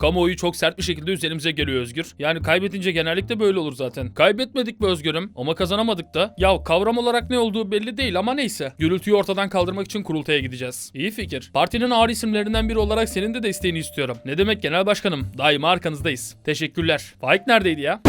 Kamuoyu çok sert bir şekilde üzerimize geliyor Özgür. Yani kaybedince genellikle böyle olur zaten. Kaybetmedik mi Özgür'üm? Ama kazanamadık da. Ya kavram olarak ne olduğu belli değil ama neyse. Gürültüyü ortadan kaldırmak için kurultaya gideceğiz. İyi fikir. Partinin ağır isimlerinden biri olarak senin de desteğini istiyorum. Ne demek genel başkanım? Daima arkanızdayız. Teşekkürler. Faik neredeydi ya?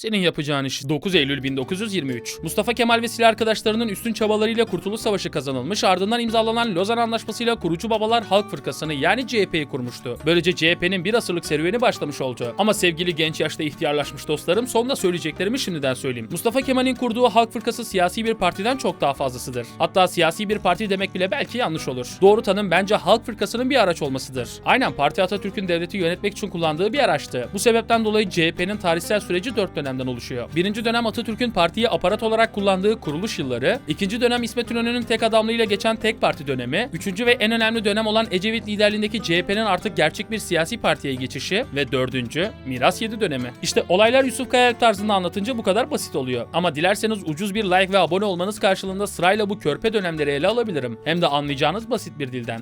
Senin yapacağın iş 9 Eylül 1923. Mustafa Kemal ve silah arkadaşlarının üstün çabalarıyla Kurtuluş Savaşı kazanılmış ardından imzalanan Lozan Anlaşması'yla kurucu babalar Halk Fırkası'nı yani CHP'yi kurmuştu. Böylece CHP'nin bir asırlık serüveni başlamış oldu. Ama sevgili genç yaşta ihtiyarlaşmış dostlarım sonunda söyleyeceklerimi şimdiden söyleyeyim. Mustafa Kemal'in kurduğu Halk Fırkası siyasi bir partiden çok daha fazlasıdır. Hatta siyasi bir parti demek bile belki yanlış olur. Doğru tanım bence Halk Fırkası'nın bir araç olmasıdır. Aynen Parti Atatürk'ün devleti yönetmek için kullandığı bir araçtı. Bu sebepten dolayı CHP'nin tarihsel süreci dört dönemden oluşuyor. Birinci dönem Atatürk'ün partiyi aparat olarak kullandığı kuruluş yılları, ikinci dönem İsmet İnönü'nün tek adamlığıyla geçen tek parti dönemi, üçüncü ve en önemli dönem olan Ecevit liderliğindeki CHP'nin artık gerçek bir siyasi partiye geçişi ve dördüncü Miras 7 dönemi. İşte olaylar Yusuf Kayalp tarzında anlatınca bu kadar basit oluyor. Ama dilerseniz ucuz bir like ve abone olmanız karşılığında sırayla bu körpe dönemleri ele alabilirim. Hem de anlayacağınız basit bir dilden.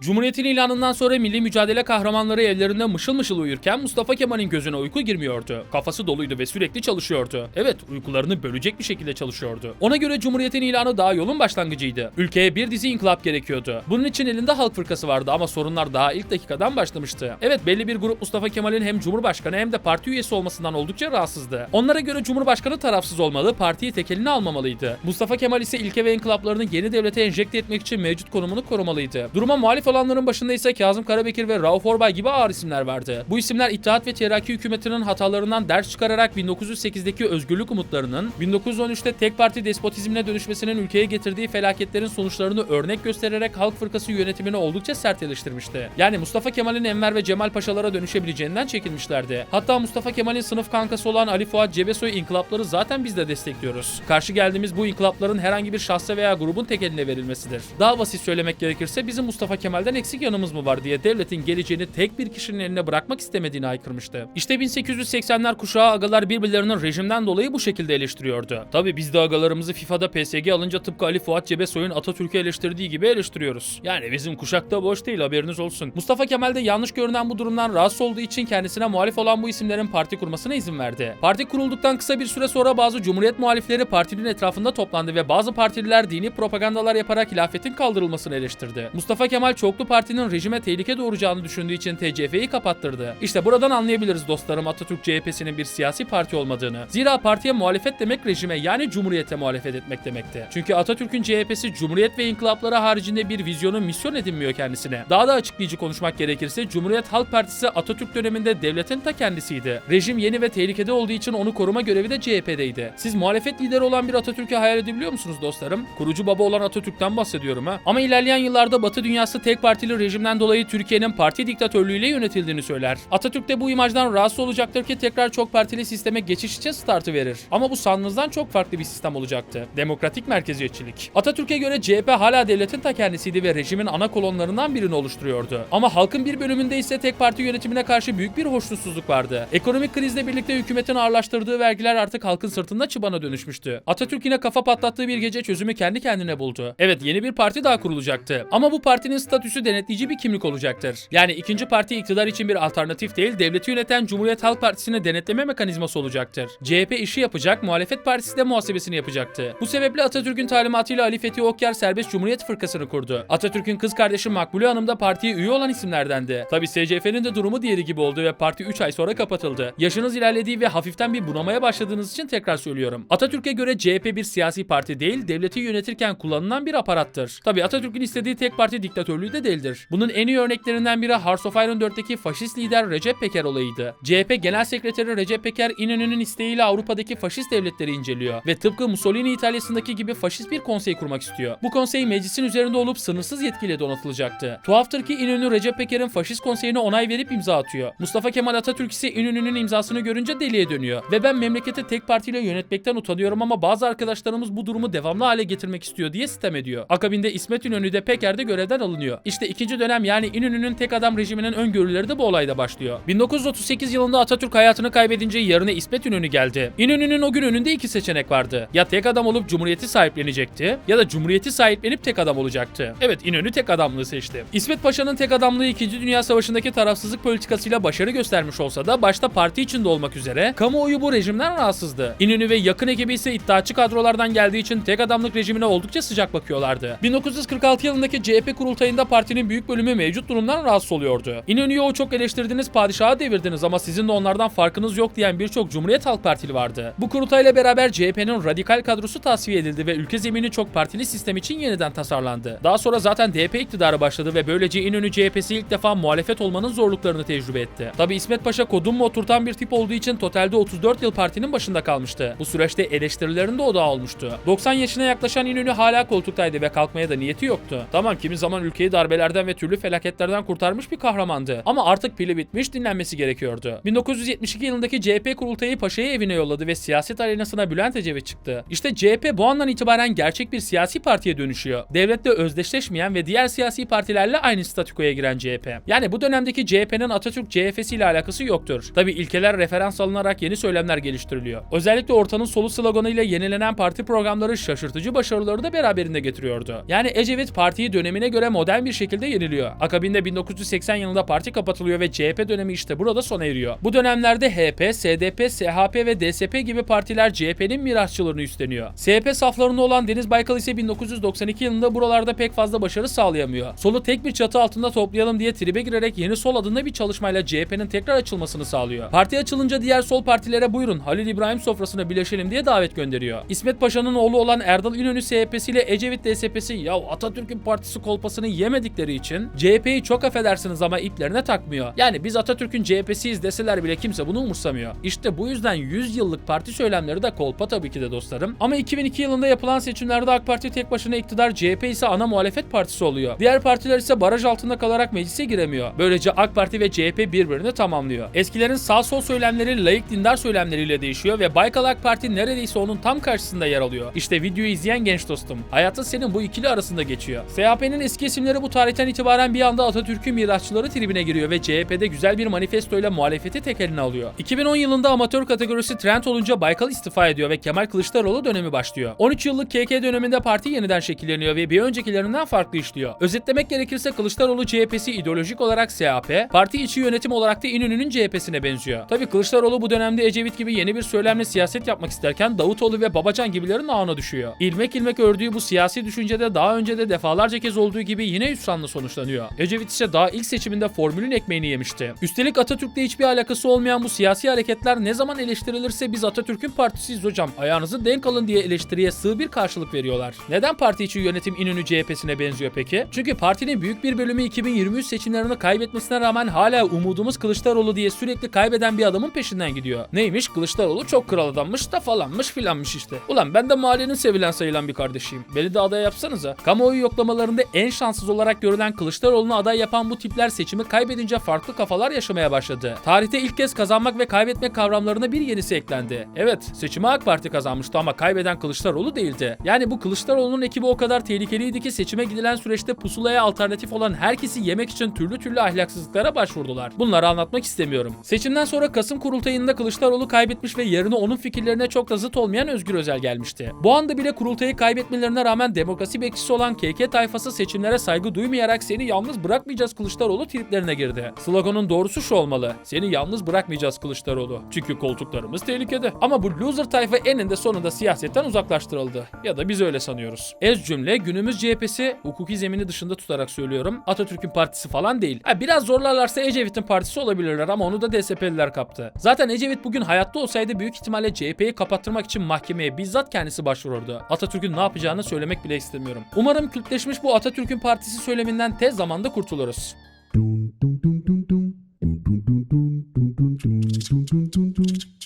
Cumhuriyetin ilanından sonra milli mücadele kahramanları evlerinde mışıl mışıl uyurken Mustafa Kemal'in gözüne uyku girmiyordu. Kafası doluydu ve sürekli çalışıyordu. Evet, uykularını bölecek bir şekilde çalışıyordu. Ona göre Cumhuriyetin ilanı daha yolun başlangıcıydı. Ülkeye bir dizi inkılap gerekiyordu. Bunun için elinde halk fırkası vardı ama sorunlar daha ilk dakikadan başlamıştı. Evet, belli bir grup Mustafa Kemal'in hem Cumhurbaşkanı hem de parti üyesi olmasından oldukça rahatsızdı. Onlara göre Cumhurbaşkanı tarafsız olmalı, partiyi tek eline almamalıydı. Mustafa Kemal ise ilke ve inkılaplarını yeni devlete enjekte etmek için mevcut konumunu korumalıydı. Duruma muhalif olanların başında ise Kazım Karabekir ve Rauf Orbay gibi ağır isimler vardı. Bu isimler İttihat ve Terakki hükümetinin hatalarından ders çıkararak 1908'deki özgürlük umutlarının 1913'te tek parti despotizmine dönüşmesinin ülkeye getirdiği felaketlerin sonuçlarını örnek göstererek Halk Fırkası yönetimini oldukça sert eleştirmişti. Yani Mustafa Kemal'in Enver ve Cemal Paşalara dönüşebileceğinden çekinmişlerdi. Hatta Mustafa Kemal'in sınıf kankası olan Ali Fuat Cebesoy inkılapları zaten biz de destekliyoruz. Karşı geldiğimiz bu inkılapların herhangi bir şahsa veya grubun tek eline verilmesidir. Daha basit söylemek gerekirse bizim Mustafa Kemal'den eksik yanımız mı var diye devletin geleceğini tek bir kişinin eline bırakmak istemediğini haykırmıştı. İşte 1880'ler kuşağı agalar birbirlerinin rejimden dolayı bu şekilde eleştiriyordu. Tabi biz de agalarımızı FIFA'da PSG alınca tıpkı Ali Fuat Cebesoy'un Atatürk'ü eleştirdiği gibi eleştiriyoruz. Yani bizim kuşakta boş değil haberiniz olsun. Mustafa Kemal de yanlış görünen bu durumdan rahatsız olduğu için kendisine muhalif olan bu isimlerin parti kurmasına izin verdi. Parti kurulduktan kısa bir süre sonra bazı Cumhuriyet muhalifleri partinin etrafında toplandı ve bazı partililer dini propagandalar yaparak hilafetin kaldırılmasını eleştirdi. Mustafa Kemal çoklu partinin rejime tehlike doğuracağını düşündüğü için TCF'yi kapattırdı. İşte buradan anlayabiliriz dostlarım Atatürk CHP'sinin bir siyasi parti olmadığını. Zira partiye muhalefet demek rejime yani cumhuriyete muhalefet etmek demekti. Çünkü Atatürk'ün CHP'si cumhuriyet ve inkılapları haricinde bir vizyonu misyon edinmiyor kendisine. Daha da açıklayıcı konuşmak gerekirse Cumhuriyet Halk Partisi Atatürk döneminde devletin ta kendisiydi. Rejim yeni ve tehlikede olduğu için onu koruma görevi de CHP'deydi. Siz muhalefet lideri olan bir Atatürk'ü hayal edebiliyor musunuz dostlarım? Kurucu baba olan Atatürk'ten bahsediyorum ha. Ama ilerleyen yıllarda Batı dünyası tek partili rejimden dolayı Türkiye'nin parti diktatörlüğüyle yönetildiğini söyler. Atatürk de bu imajdan rahatsız olacaktır ki tekrar çok partili sisteme geçiş için startı verir. Ama bu sandığınızdan çok farklı bir sistem olacaktı. Demokratik merkeziyetçilik. Atatürk'e göre CHP hala devletin ta kendisiydi ve rejimin ana kolonlarından birini oluşturuyordu. Ama halkın bir bölümünde ise tek parti yönetimine karşı büyük bir hoşnutsuzluk vardı. Ekonomik krizle birlikte hükümetin ağırlaştırdığı vergiler artık halkın sırtında çıbana dönüşmüştü. Atatürk yine kafa patlattığı bir gece çözümü kendi kendine buldu. Evet yeni bir parti daha kurulacaktı. Ama bu partinin statüsü denetleyici bir kimlik olacaktır. Yani ikinci parti iktidar için bir alternatif değil, devleti yöneten Cumhuriyet Halk Partisi'ne denetleme mekanizması olacaktır. CHP işi yapacak, muhalefet partisi de muhasebesini yapacaktı. Bu sebeple Atatürk'ün talimatıyla Ali Fethi Okyar Serbest Cumhuriyet Fırkası'nı kurdu. Atatürk'ün kız kardeşi Makbule Hanım da partiye üye olan isimlerdendi. Tabi SCF'nin de durumu diğeri gibi oldu ve parti 3 ay sonra kapatıldı. Yaşınız ilerlediği ve hafiften bir bunamaya başladığınız için tekrar söylüyorum. Atatürk'e göre CHP bir siyasi parti değil, devleti yönetirken kullanılan bir aparattır. Tabi Atatürk'ün istediği tek parti diktatörlüğü de değildir. Bunun en iyi örneklerinden biri Hearts of Iron 4'teki faşist lider Recep Peker olayıydı. CHP Genel Sekreteri Recep Peker İnönü'nün isteğiyle Avrupa'daki faşist devletleri inceliyor ve tıpkı Mussolini İtalya'sındaki gibi faşist bir konsey kurmak istiyor. Bu konsey meclisin üzerinde olup sınırsız yetkiyle donatılacaktı. Tuhaftır ki İnönü Recep Peker'in faşist konseyine onay verip imza atıyor. Mustafa Kemal Atatürk ise İnönü'nün imzasını görünce deliye dönüyor. Ve ben memleketi tek partiyle yönetmekten utanıyorum ama bazı arkadaşlarımız bu durumu devamlı hale getirmek istiyor diye sitem ediyor. Akabinde İsmet İnönü de Peker de görevden alınıyor. İşte ikinci dönem yani İnönü'nün tek adam rejiminin öngörüleri de bu olayda başlıyor. 1938 yılında Atatürk hayatını kaybedince yerine İsmet İnönü geldi. İnönü'nün o gün önünde iki seçenek vardı. Ya tek adam olup Cumhuriyeti sahiplenecekti ya da Cumhuriyeti sahiplenip tek adam olacaktı. Evet İnönü tek adamlığı seçti. İsmet Paşa'nın tek adamlığı 2. Dünya Savaşı'ndaki tarafsızlık politikasıyla başarı göstermiş olsa da başta parti içinde olmak üzere kamuoyu bu rejimden rahatsızdı. İnönü ve yakın ekibi ise iddiaçı kadrolardan geldiği için tek adamlık rejimine oldukça sıcak bakıyorlardı. 1946 yılındaki CHP kurultayında partinin büyük bölümü mevcut durumdan rahatsız oluyordu. İnönü'yü o çok eleştirdiniz, padişaha devirdiniz ama sizin de onlardan farkınız yok diyen birçok Cumhuriyet Halk Partili vardı. Bu kurultayla beraber CHP'nin radikal kadrosu tasfiye edildi ve ülke zemini çok partili sistem için yeniden tasarlandı. Daha sonra zaten DP iktidarı başladı ve böylece İnönü CHP'si ilk defa muhalefet olmanın zorluklarını tecrübe etti. Tabi İsmet Paşa kodun mu oturtan bir tip olduğu için totalde 34 yıl partinin başında kalmıştı. Bu süreçte eleştirilerin de odağı olmuştu. 90 yaşına yaklaşan İnönü hala koltuktaydı ve kalkmaya da niyeti yoktu. Tamam kimi zaman ülkeyi darbelerden ve türlü felaketlerden kurtarmış bir kahramandı. Ama artık pili bitmiş dinlenmesi gerekiyordu. 1972 yılındaki CHP kurultayı Paşa'yı evine yolladı ve siyaset arenasına Bülent Ecevit çıktı. İşte CHP bu andan itibaren gerçek bir siyasi partiye dönüşüyor. Devletle özdeşleşmeyen ve diğer siyasi partilerle aynı statükoya giren CHP. Yani bu dönemdeki CHP'nin Atatürk CHP'si ile alakası yoktur. Tabi ilkeler referans alınarak yeni söylemler geliştiriliyor. Özellikle ortanın solu sloganıyla yenilenen parti programları şaşırtıcı başarıları da beraberinde getiriyordu. Yani Ecevit partiyi dönemine göre modern bir şekilde yeniliyor. Akabinde 1980 yılında parti kapatılıyor ve CHP dönemi işte burada sona eriyor. Bu dönemlerde HP, SDP, SHP ve DSP gibi partiler CHP'nin mirasçılarını üstleniyor. SHP saflarında olan Deniz Baykal ise 1992 yılında buralarda pek fazla başarı sağlayamıyor. Solu tek bir çatı altında toplayalım diye tribe girerek Yeni Sol adında bir çalışmayla CHP'nin tekrar açılmasını sağlıyor. Parti açılınca diğer sol partilere buyurun Halil İbrahim sofrasına birleşelim diye davet gönderiyor. İsmet Paşa'nın oğlu olan Erdal İnönü SHP'si ile Ecevit DSP'si ya Atatürk'ün partisi kolpasını yemedikleri için CHP'yi çok affedersiniz ama iplerine takmıyor. Yani biz Atatürk'ün CHP'siyiz deseler bile kimse bunu umursamıyor. İşte bu yüzden 100 yıllık parti söylemleri de kolpa tabii ki de dostlarım. Ama 2002 yılında yapılan seçimlerde AK Parti tek başına iktidar, CHP ise ana muhalefet partisi oluyor. Diğer partiler ise baraj altında kalarak meclise giremiyor. Böylece AK Parti ve CHP birbirini tamamlıyor. Eskilerin sağ sol söylemleri layık dindar söylemleriyle değişiyor ve Baykal AK Parti neredeyse onun tam karşısında yer alıyor. İşte videoyu izleyen genç dostum. Hayatın senin bu ikili arasında geçiyor. SHP'nin eski isimleri bu tarihten itibaren bir anda Atatürk'ün mirasçıları tribine giriyor ve CHP'de güzel bir manifestoyla muhalefeti tek eline alıyor. 2010 yılında amatör kategorisi trend olunca Baykal istifa ediyor ve Kemal Kılıçdaroğlu dönemi başlıyor. 13 yıllık KK döneminde parti yeniden şekilleniyor ve bir öncekilerinden farklı işliyor. Özetlemek gerekirse Kılıçdaroğlu CHP'si ideolojik olarak SHP, parti içi yönetim olarak da İnönü'nün CHP'sine benziyor. Tabi Kılıçdaroğlu bu dönemde Ecevit gibi yeni bir söylemle siyaset yapmak isterken Davutoğlu ve Babacan gibilerin ağına düşüyor. İlmek ilmek ördüğü bu siyasi düşüncede daha önce de defalarca kez olduğu gibi yine hüsranla sonuçlanıyor. Ecevit ise daha ilk seçiminde formülün ekmeğini yemişti. Üstelik Atatürk'le hiçbir alakası olmayan bu siyasi hareketler ne zaman eleştirilirse biz Atatürk'ün partisiyiz hocam ayağınızı denk alın diye eleştiriye sığ bir karşılık veriyorlar. Neden parti içi yönetim İnönü CHP'sine benziyor peki? Çünkü partinin büyük bir bölümü 2023 seçimlerini kaybetmesine rağmen hala umudumuz Kılıçdaroğlu diye sürekli kaybeden bir adamın peşinden gidiyor. Neymiş Kılıçdaroğlu çok kral adammış da falanmış filanmış işte. Ulan ben de mahallenin sevilen sayılan bir kardeşiyim. Beni de aday yapsanıza. Kamuoyu yoklamalarında en şanssız olarak görülen Kılıçdaroğlu'nu aday yapan bu tipler seçimi kaybedince farklı kafalar yaşamaya başladı. Tarihte ilk kez kazanmak ve kaybetmek kavramlarına bir yenisi eklendi. Evet, seçimi AK Parti kazanmıştı ama kaybeden Kılıçdaroğlu değildi. Yani bu Kılıçdaroğlu'nun ekibi o kadar tehlikeliydi ki seçime gidilen süreçte pusulaya alternatif olan herkesi yemek için türlü türlü ahlaksızlıklara başvurdular. Bunları anlatmak istemiyorum. Seçimden sonra Kasım kurultayında Kılıçdaroğlu kaybetmiş ve yerine onun fikirlerine çok da zıt olmayan Özgür Özel gelmişti. Bu anda bile kurultayı kaybetmelerine rağmen demokrasi bekçisi olan KK tayfası seçimlere saygı duymayarak seni yalnız bırakmayacağız Kılıçdaroğlu triplerine girdi. Sloganın doğrusu şu olmalı. Seni yalnız bırakmayacağız Kılıçdaroğlu. Çünkü koltuklarımız tehlikede. Ama bu loser tayfa eninde sonunda siyasetten uzaklaştırıldı. Ya da biz öyle sanıyoruz. Ez cümle günümüz CHP'si hukuki zemini dışında tutarak söylüyorum. Atatürk'ün partisi falan değil. Ha, biraz zorlarlarsa Ecevit'in partisi olabilirler ama onu da DSP'liler kaptı. Zaten Ecevit bugün hayatta olsaydı büyük ihtimalle CHP'yi kapattırmak için mahkemeye bizzat kendisi başvururdu. Atatürk'ün ne yapacağını söylemek bile istemiyorum. Umarım kültleşmiş bu Atatürk'ün partisi söyleminden tez zamanda kurtuluruz. Dun dun dun dun dun dun dun dun dun dun dun. Dun dun dun